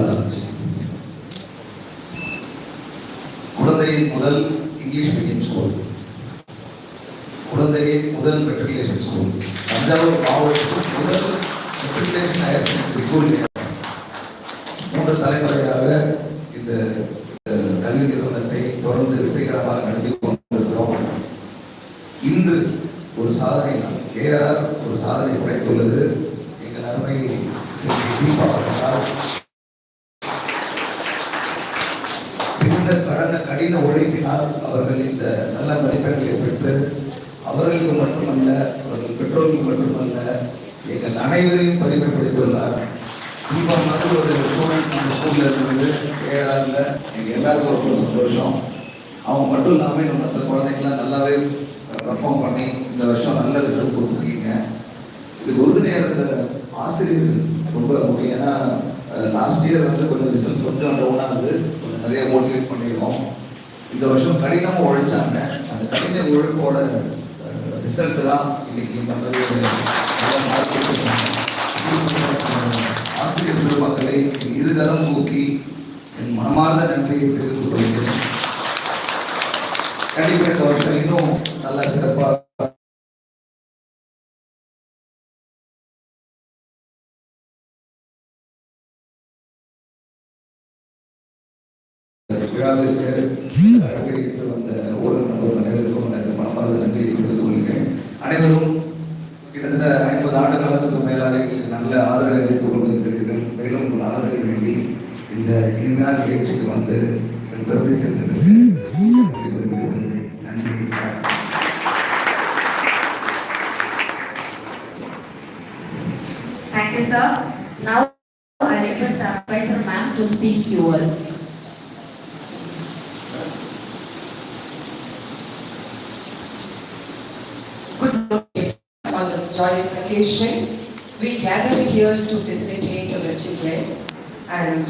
சொல்ல ஆரம்பிச்சேன் குழந்தை முதல் இங்கிலீஷ் மீடியம் ஸ்கூல். குழந்தையை முதல் மெட்ரிகுலேஷன் ஸ்கூல். தஞ்சாவூர் மாவட்டத்தில் முதல் மெட்ரிகுலேஷன் ஹையர் செகண்டரி ஸ்கூல் மூன்று தலைமுறையாக இந்த கல்வி நிறுவனத்தை தொடர்ந்து வெற்றிகரமாக நடத்தி கொண்டிருக்கிறோம். இன்று ஒரு சாதனை நாள் ஏஆர் ஒரு சாதனை படைத்துள்ளது. எங்கள் அருமை செல்வி தீபா அவர்களால் கடின உழைப்பினால் அவர்கள் இந்த நல்ல மதிப்பெண்களை பெற்று அவர்களுக்கு மட்டுமல்ல அவர்கள் பெற்றோர்களுக்கு மட்டுமல்ல எங்கள் அனைவரையும் பெருமைப்படுத்தியுள்ளார் தீபா மாதிரி ஒரு ஸ்டூடெண்ட் நம்ம ஸ்கூலில் இருக்கிறது ஏஆரில் எங்கள் எல்லாருக்கும் ரொம்ப சந்தோஷம். அவங்க மட்டும் இல்லாமல் இன்னும் மற்ற குழந்தைங்களாம் நல்லாவே பர்ஃபார்ம் பண்ணி இந்த வருஷம் நல்ல ரிசல்ட் கொடுத்துருக்கீங்க. இது உறுதுணையாக இருந்த ஆசிரியர் ரொம்ப முக்கியம். ஏன்னா லாஸ்ட் இயர் வந்து கொஞ்சம் ரிசல்ட் கொஞ்சம் டவுனாகுது நிறைய மோட்டிவேட் பண்ணியிருக்கோம் இந்த வருஷம் கடினமாக உழைச்சாங்க. அந்த கடின உழைப்போட ரிசல்ட் தான் இன்னைக்கு இந்த மாதிரி ஆசிரியர் பெருமக்களை இருதரம் தூக்கி என் மனமார்ந்த நன்றியை தெரிவித்துக் கொள்கிறேன். கண்டிப்பாக இந்த வருஷம் இன்னும் நல்லா சிறப்பாக விழாவிற்கு வந்த ஊடக நண்பர்கள் அனைவருக்கும் எனது மனமார்ந்த நன்றியை தெரிவித்துக் கொள்கிறேன். அனைவரும் கிட்டத்தட்ட ஐம்பது ஆண்டு காலத்துக்கு மேலாக நல்ல ஆதரவை அளித்துக் கொண்டிருக்கிறீர்கள். மேலும் உங்கள் ஆதரவை வேண்டி இந்த இனிமையான நிகழ்ச்சிக்கு வந்து என் பெருமை சேர்ந்ததற்கு நன்றி. Thank you, sir. Now I request our advisor ma'am to speak few words. Joyous occasion. We gathered here to facilitate our children and